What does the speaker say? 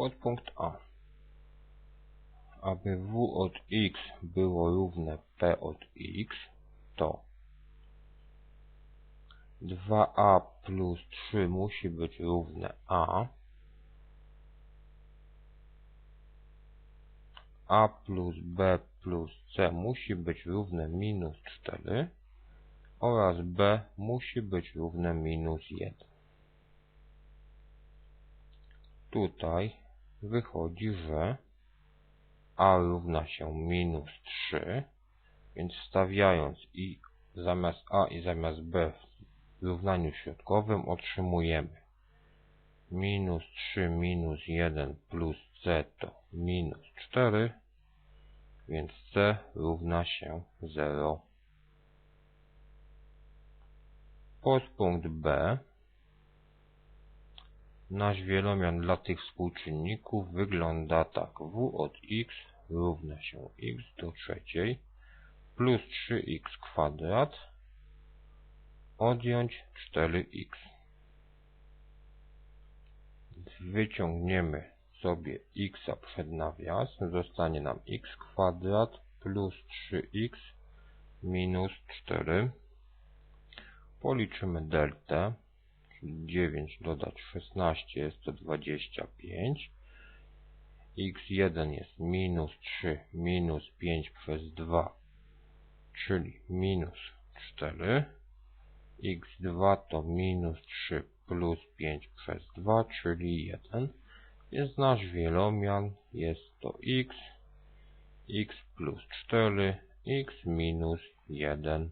Podpunkt A. Aby W od X było równe P od X, to 2A plus 3 musi być równe A, A plus B plus C musi być równe minus 4 oraz B musi być równe minus 1. Tutaj wychodzi, że A równa się minus 3, więc wstawiając i zamiast A i zamiast B w równaniu środkowym otrzymujemy minus 3 minus 1 plus C to minus 4, więc C równa się 0. Podpunkt B. Nasz wielomian dla tych współczynników wygląda tak. W od x równa się x do trzeciej plus 3x kwadrat odjąć 4x. Wyciągniemy sobie x przed nawias, zostanie nam x kwadrat plus 3x minus 4. Policzymy deltę, 9 dodać 16 jest to 25. x1 jest minus 3 minus 5 przez 2, czyli minus 4. x2 to minus 3 plus 5 przez 2, czyli 1. Więc nasz wielomian jest to x, x plus 4, x minus 1.